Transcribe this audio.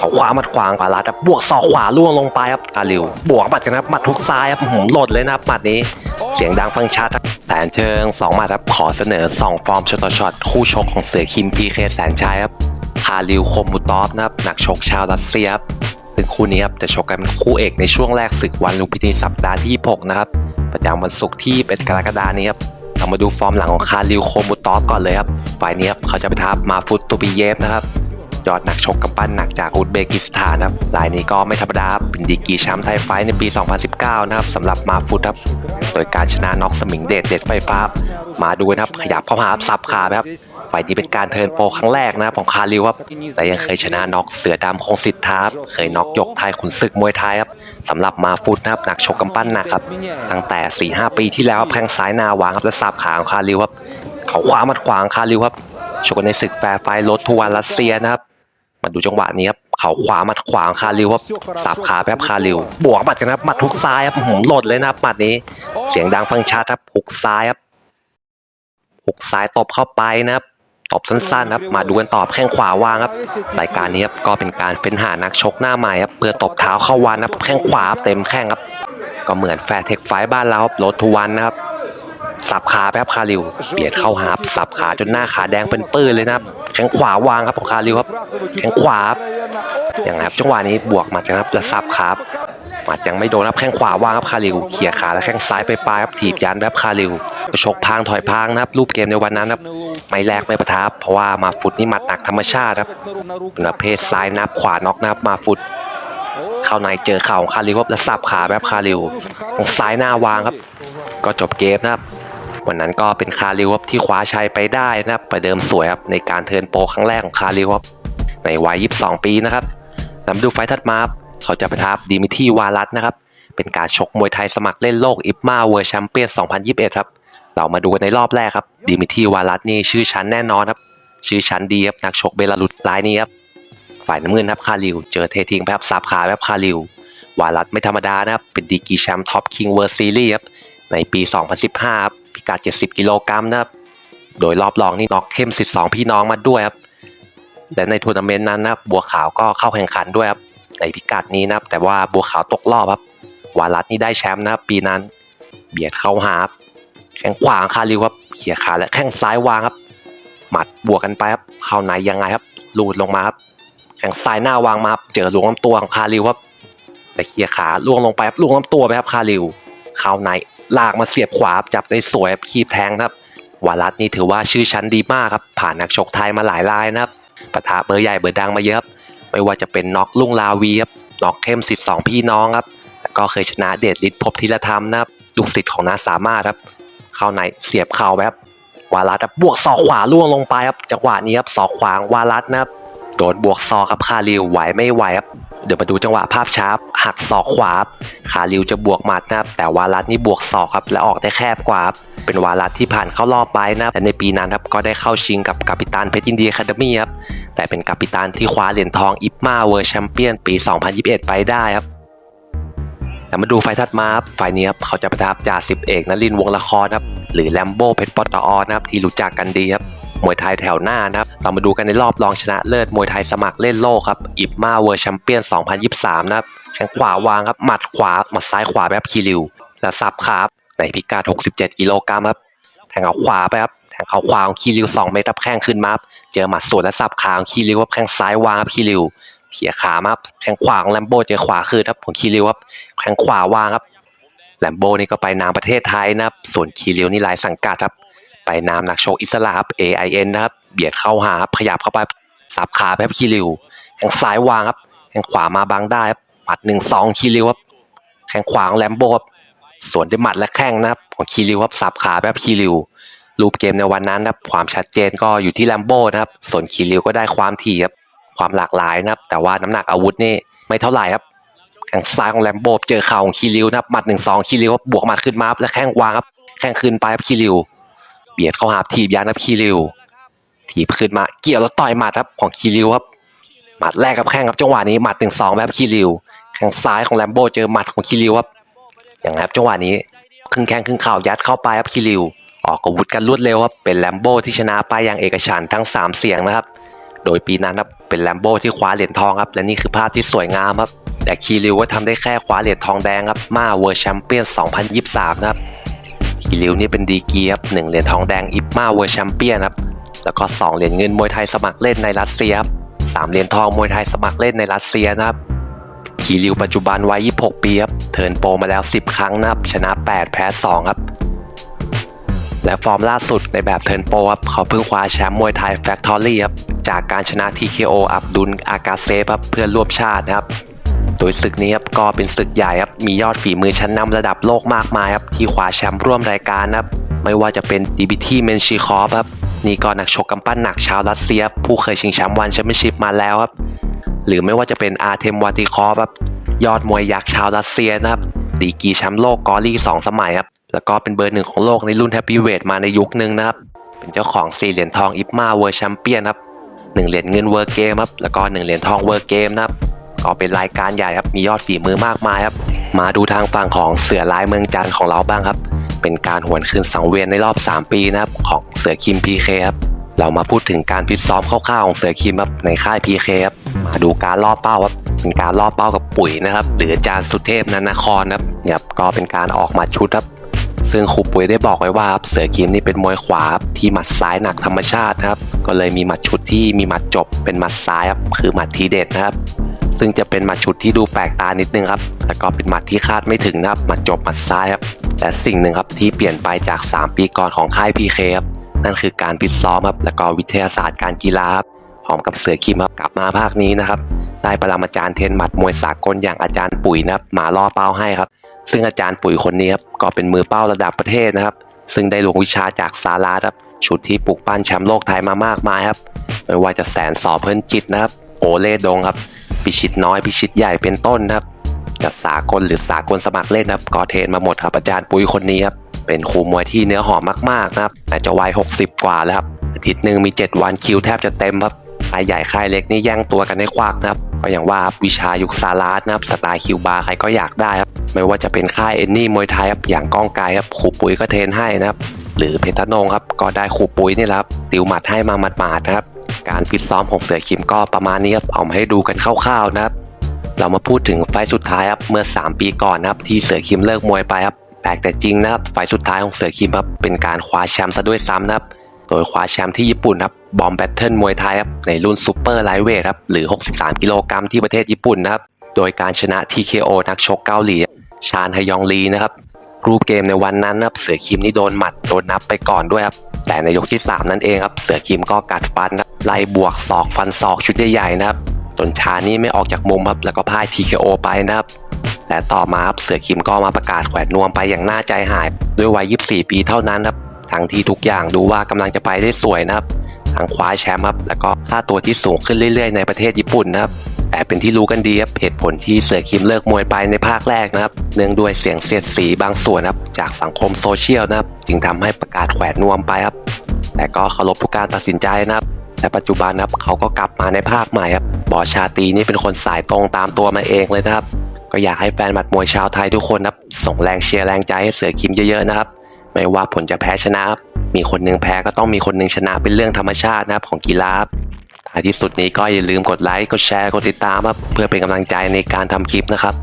เขาขวาหมัดขวางขวาลัดบวกศอกขวาล่วงลงไปครับคาริว บวกหมัดกันครับหมัดทุกซ้ายครับหือหล่นเลยนะครับหมัดนี้เสียงดังฟังชัดแสนเชิงสองหมัดครับขอเสนอสองฟอร์มช็อตช็อตคู่ชกของเสือคิมพีเคแสนชัยครับคาริวโคมูตอฟนะครับนักชกชาวรัสเซียครับซึ่งคู่นี้ครับจะชกกันเป็นคู่เอกในช่วงแรกศึกวันลุมพินีสัปดาห์ที่6นะครับประจำวันศุกร์ที่เป็นกรกฎานี้ครับเรามาดูฟอร์มหลังของคาริวโคมูตอฟก่อนเลยครับฝ่ายนี้ครับเขาจะไปทับมาฟุตตูปิเยฟนะครับ ยอดนักชกกำปั้นหนักจากอุซเบกิสถานครับรายนี้ก็ไม่ธรรมดาบเป็นดีกีแชมป์ไทยไฟในปี 2019 นะครับสำหรับมาฟุตครับ โดยการชนะน็อกสมิงเดชเด็ดไฟฟ้า มาดูนะครับขยับเข้ามาสับขาไปครับฝ่ายนี้เป็นการเทิร์นโปรครั้งแรกนะครับของคาริวครับ แต่ยังเคยชนะน็อกเสือดำคงสิทธาครับเคยน็อกยกไทยขุนศึกมวยไทยครับสำหรับมาฟุตนะครับนักชกกำปั้นหนักครับ ตั้งแต่ 4-5 ปีที่แล้วแข้งซ้ายนาวางครับและสับขาของคาริวครับเขาขวามัดขวางคาริวครับชกในศึกแฟร์ไฟรถทัวร์รัสเซียนะครับ มาดูจังหวะนี้ครับเขาขวามัดขวางคาริวครับสับขาแป๊บคาริว บวกหมัดกันครับหมัดทุกซ้ายครับอื้อหือหล่นเลยนะครับหมัดนี้ เสียงดังฟังชัดครับหุกซ้ายครับหุกซ้ายตบเข้าไปนะครับตบสั้นๆครับมาดูกันต่อแข้งขวาวางครับรายการนี้ครับก็เป็นการเฟ้นหานักชกหน้าใหม่ครับเพื่อตบเท้าเข้าวันครับแข้งขวาเต็มแข้งครับ ก็เหมือนแฟร์เทคไฟท์บ้านเราครับรถทูวันนะครับสับขาแป๊บคาริวเบียดเข้าหาครับสับขาจนหน้าขาแดงเป็นปื้นเลยนะครับแข้งขวาวางครับของคาริวครับแข้งขวาครับอย่างไรครับจังหวะนี้บวกหมัดกันครับแล้วสับขาครับหมัดยังไม่โดนครับแข้งขวาวางครับคาริวเขี่ยขาแล้วแข้งซ้ายไปปลายครับถีบยันแบบคาริวชกพางถอยพางนะครับรูปเกมในวันนั้นครับไม่แลกไม่ประทับเพราะว่ามาฟุตนี่หมัดหนักธรรมชาติครับเป็นประเภทซ้ายนับขวาน็อกนะครับมาฟุตเข้าในเจอเข่าของคาริวครับแล้วสับขาแบบคาริวซ้ายหน้าวางครับ ก็จบเกมนะครับ วันนั้นก็เป็นคาริวครับที่คว้าชัยไปได้นะครับประเดิมสวยครับในการเทิร์นโปรครั้งแรกของคาริวครับในวัย 22 ปีนะครับแล้วมาดูไฟต์ถัดมาเขาจะไปทับดิมิทีวารัตนะครับเป็นการชกมวยไทยสมัครเล่นโลกอิปมาเวิร์แชมเปี้ยน 2021 ครับ เรามาดูกันในรอบแรกครับดิมิทีวารัตนี่ชื่อชั้นแน่นอนครับชื่อชั้นดีครับนักชกเบลารุสรายนี้ครับฝ่ายน้ำเงินครับคาริว เจอเททิงไปครับสับขาแบบคาริว วารัตไม่ธรรมดานะครับเป็นดีกีแชมป์ท็อปคิงเวิร์ซีรีส์ครับในปี 2015 ครับ พิกัด 70 กิโลกรัมนะครับ โดยรอบรองนี่น็อกเข้ม12พี่น้องมาด้วยครับ และในทัวร์นาเมนต์นั้นนะครับบัวขาวก็เข้าแข่งขันด้วยครับ ในพิกัดนี้นะครับ แต่ว่าบัวขาวตกรอบครับ วารัตนี่ได้แชมป์นะครับปีนั้น เบียดเข้าหาครับแข้งขวาคาริวครับเขี่ยขาและแข้งซ้ายวางครับ หมัดบวกกันไปครับ เข้าในยังไงครับลูดลงมาครับ แข้งซ้ายหน้าวางมาครับเจอหลวงลำตัวของคาริวครับแต่เขี่ยขาล่วงลงไปครับล่วงลำตัวไปครับคาริว เข้าใน ลากมาเสียบขวาจับได้สวยคีบแทงครับวารัตนี่ถือว่าชื่อชั้นดีมากครับ ผ่านนักชกไทยมาหลายรายนะครับปะทะเบอร์ใหญ่เบอร์ดังมาเยอะครับไม่ว่าจะเป็นน็อกลุงลาวีครับน็อกเข้มสิทธิ์สองพี่น้องครับแล้วก็เคยชนะเดชฤทธิ์ภพธีรธรรมนะครับลูกศิษย์ของนาสามารถครับ เข้าในเสียบเข่าไปครับวารัตครับบวกศอกขวาล่วงลงไปครับจังหวะนี้ครับศอกขวางวารัตนะครับโดนบวกศอกครับคาริวไหวไม่ไหวครับ เดี๋ยวมาดูจังหวะภาพช้าหักศอกขวาคาริวจะบวกหมัดนะครับแต่วารัตนี่บวกศอกครับและออกได้แคบกว่าเป็นวารัตที่ผ่านเข้ารอบไปนะและในปีนั้นครับก็ได้เข้าชิงกับกัปตันเพชรินดีคาเดมี่ครับแต่เป็นกัปตันที่คว้าเหรียญทองอิปมาเวิร์แชมเปี้ยนปี 2021 ไปได้ครับแล้วมาดูไฟล์ถัดมาครับไฟนี้ครับเขาจะประทับจ่าสิบเอกนลินวงละครครับหรือแลมโบ้เพชรปตอนะครับที่รู้จักกันดีครับ มวยไทยแถวหน้านะครับเรามาดูกันในรอบรองชนะเลิศมวยไทยสมัครเล่นโลกครับอิปมาเวิร์แชมเปี้ยน 2023 นะครับแข้งขวาวางครับหมัดขวาหมัดซ้ายขวาแบบคีริว แล้วสับขาครับในพิกัด 67 กิโลกรัมครับแทงเอาขวาไปครับแทงเขาขวาของคีริว 2 เมตรครับแข้งขึ้นมาครับเจอหมัดสวนและสับขาของคีริวครับแข้งซ้ายวางครับคีริวเขี่ยขามาครับแข้งขวาของแลมโบ้เจอขวาคืนครับของคีริวครับแข้งขวาวางครับแลมโบนี่ก็ไปนามประเทศไทยนะครับส่วนคีริวนี่หลายสังกัดครับ ไปนามนักโชคอิสระครับ AIN นะครับ เบียดเข้าหาครับขยับเข้าไปสับขาไปครับคีริวแข้งซ้ายวางครับแข้งขวามาบังได้ครับหมัดหนึ่งสองคีริวครับแข้งขวาของแลมโบครับสวนด้วยหมัดและแข้งนะครับของคีริวครับสับขาไปครับคีริวรูปเกมในวันนั้นนะครับความชัดเจนก็อยู่ที่แลมโบนะครับ ส่วนคีริวก็ได้ความถี่ครับความหลากหลายนะครับ แต่ว่าน้ำหนักอาวุธนี่ไม่เท่าไหร่ครับแข้งซ้ายของแลมโบเจอเข่าของคีริวนะครับหมัดหนึ่งสองคีริวครับบวกหมัดขึ้นมาครับแล้วแข้งวางครับแข้งขึ้นไปครับคีริว เบียดเข้าหาถีบยันครับคีริวถีบขึ้นมาเกี่ยวแล้วต่อยหมัดครับของคีริวครับหมัดแรกกับแข้งครับจังหวะนี้หมัดหนึ่งสองแบบคีริวแข้งซ้ายของแลมโบเจอหมัดของคีริวครับอย่างนั้ครับจังหวะนี้ครึ่งแข้งครึ่งเข่ายัดเข้าไปครับคีริว ออกอาวุธกันรวดเร็วครับเป็นแลมโบที่ชนะไปอย่างเอกฉันท์ทั้งสามเสียงนะครับ โดยปีนั้นครับเป็นแลมโบที่คว้าเหรียญทองครับและนี่คือภาพที่สวยงามครับแต่คีริวก็ทำได้แค่คว้าเหรียญทองแดงครับมาเวิร์แชมเปี้ยน2023 นะครับ คีริวนี่เป็นดีกีครับหนึ่งเหรียญทองแดงอิปมาเวิร์แชมเปี้ยนครับ แล้วก็ 2 เหรียญเงินมวยไทยสมัครเล่นในรัสเซียครับสามเหรียญทองมวยไทยสมัครเล่นในรัสเซียนะครับคีริวปัจจุบันวัย 26 ปีครับ เทิร์นโปรมาแล้ว 10 ครั้งนะครับ ชนะ 8 แพ้ 2 ครับ และฟอร์มล่าสุดในแบบเทิร์นโปรครับ เขาเพิ่งคว้าแชมป์มวยไทยแฟคทอรี่ครับ จากการชนะ TKO อับดุลอากาเซฟครับเพื่อนร่วมชาตินะครับ โดยศึกนี้ครับก็เป็นศึกใหญ่ครับมียอดฝีมือชั้นนำระดับโลกมากมายครับที่คว้าแชมป์ร่วมรายการนะครับไม่ว่าจะเป็นดิบิทีเมนชิคอฟครับนี่ก็นักชกกำปั้นหนักชาวรัสเซีย ผู้เคยชิงแชมป์วันแชมเปี้ยนชิพมาแล้วครับหรือไม่ว่าจะเป็นอาร์เทมวาติคอฟครับยอดมวยยักษ์ชาวรัสเซียนะครับดีกีแชมป์โลกกอรี่2สมัยครับแล้วก็เป็นเบอร์หนึ่งของโลกในรุ่นแฮปปี้เวทมาในยุคนึงนะครับเป็นเจ้าของ4เหรียญทองอิปมาเวิร์แชมเปี้ยนครับหนึ่งเหรียญเงินเวิร์เกมครับแล้วก็หนึ่งเหรียญทองเวิร์เกมนะครับ ก็เป็นรายการใหญ่ครับมียอดฝีมือมากมายครับ มาดูทางฝั่งของเสือลายเมืองจันทร์ของเราบ้างครับ เป็นการหวนคืนสังเวียนในรอบ 3 ปีนะครับของเสือคิม PK ครับเรามาพูดถึงการฟิตซ้อมคร่าวๆของเสือคิมครับในค่าย PK ครับมาดูการล่อเป้าครับเป็นการล่อเป้ากับปุ๋ยนะครับหรืออาจารย์สุเทพนันนครนครับเนี่ยครับก็เป็นการออกมัดชุดครับซึ่งครูปุ๋ยได้บอกไว้ว่าครับเสือคิมนี่เป็นมวยขวาที่หมัดซ้ายหนักธรรมชาติครับ ก็เลยมีหมัดชุดที่มีหมัดจบเป็นหมัดซ้ายครับคือหมัดทีเด็ดนะครับ ซึ่งจะเป็นหมัดชุดที่ดูแปลกตานิดนึงครับแล้วก็เป็นหมัดที่คาดไม่ถึงนะครับหมัดจบหมัดซ้ายครับแต่สิ่งหนึ่งครับที่เปลี่ยนไปจาก 3 ปีก่อนของค่าย PK ครับนั่นคือการฟิซ้อมครับแล้วก็วิทยาศาสตร์การกีฬาครับพร้อมกับเสือคิมครับกลับมาภาคนี้นะครับได้ปรมาจารย์เทนหมัดมวยสากลอย่างอาจารย์ปุ๋ยนะครับมาล่อเป้าให้ครับ ซึ่งอาจารย์ปุ๋ยคนนี้ครับก็เป็นมือเป้าระดับประเทศนะครับ ซึ่งได้ลงวิชาจากซาลาครับชุดที่ปลุกปั้นแชมป์โลกไทยมามากมายครับไม่ว่าจะแสนสอเพิ่นจิตนะครับโอเล่ดงครับ พิชิตน้อยพิชิตใหญ่เป็นต้นครับกับสากลหรือสากลสมัครเล่นนะครับก็เทนมาหมดครับอาจารย์ปุ้ยคนนี้ครับเป็นครูมวยที่เนื้อหอมมากๆนะครับอาจจะวัย 60 กว่าแล้วครับอาทิตย์หนึ่งมี 7 วันคิวแทบจะเต็มครับค่ายใหญ่ค่ายเล็กนี่แย่งตัวกันให้ควักนะครับก็อย่างว่าครับวิชายุคซาลาสนะครับสไตล์คิวบาร์ใครก็อยากได้ครับไม่ว่าจะเป็นค่ายเอนนี่มวยไทยครับอย่างก้องไกรครับครูปุ้ยก็เทนให้นะครับหรือเพชรนงครับก็ได้ครูปุ้ยนี่แหละครับติวหมัดให้มาหมาดๆนะครับ การฟิตซ้อมของเสือคิมก็ประมาณนี้ครับเอามาให้ดูกันคร่าวๆนะครับ เรามาพูดถึงไฟสุดท้ายครับเมื่อ 3 ปีก่อนนะครับที่เสือคิมเลิกมวยไปครับแปลกแต่จริงนะครับไฟสุดท้ายของเสือคิมครับเป็นการคว้าแชมป์ซะด้วยซ้ำนะครับโดยคว้าแชมป์ที่ญี่ปุ่นครับบอมแบทเทิลมวยไทยครับในรุ่นซูเปอร์ไลท์เวทครับหรือ 63 กิโลกรัมที่ประเทศญี่ปุ่นนะครับโดยการชนะ TKO นักชกเกาหลีชาญฮยองลีนะครับรูปเกมในวันนั้นนะครับเสือคิมนี่โดนหมัดโดนนับไปก่อนด้วยครับ แต่ในยกที่ 3 นั่นเองครับ เสือคิมก็กัดฟันไล่บวกศอกฟันศอกชุดใหญ่ๆนะครับจนชานี่ไม่ออกจากมุมครับแล้วก็พ่าย TKO ไปนะครับและต่อมาครับเสือคิมก็มาประกาศแขวนนวมไปอย่างน่าใจหาย ด้วยวัย 24 ปีเท่านั้นครับทั้งที่ทุกอย่างดูว่ากำลังจะไปได้สวยนะครับทั้งคว้าแชมป์ครับแล้วก็ค่าตัวที่สูงขึ้นเรื่อยๆ ในประเทศญี่ปุ่นนะครับ แต่เป็นที่รู้กันดีครับเหตุผลที่เสือคิมเลิกมวยไปในภาคแรกนะครับ เนื่องด้วยเสียงเสียดสีบางส่วนครับจากสังคมโซเชียลนะครับ จึงทำให้ประกาศแขวนนวมไปครับ แต่ก็เคารพทุกการตัดสินใจนะครับและปัจจุบันนะครับเขาก็กลับมาในภาคใหม่ครับบอชาตีนี่เป็นคนสายตรงตามตัวมาเองเลยนะครับ ก็อยากให้แฟนหมัดมวยชาวไทยทุกคนนะครับส่งแรงเชียร์แรงใจให้เสือคิมเยอะๆนะครับ ไม่ว่าผลจะแพ้ชนะครับมีคนหนึงแพ้ก็ต้องมีคนหนึงชนะเป็นเรื่องธรรมชาตินะครับของกีฬาครับ ท้ายที่สุดนี้ก็อย่าลืมกดไลค์ กดแชร์ กดติดตามครับ เพื่อเป็นกำลังใจในการทำคลิปนะครับ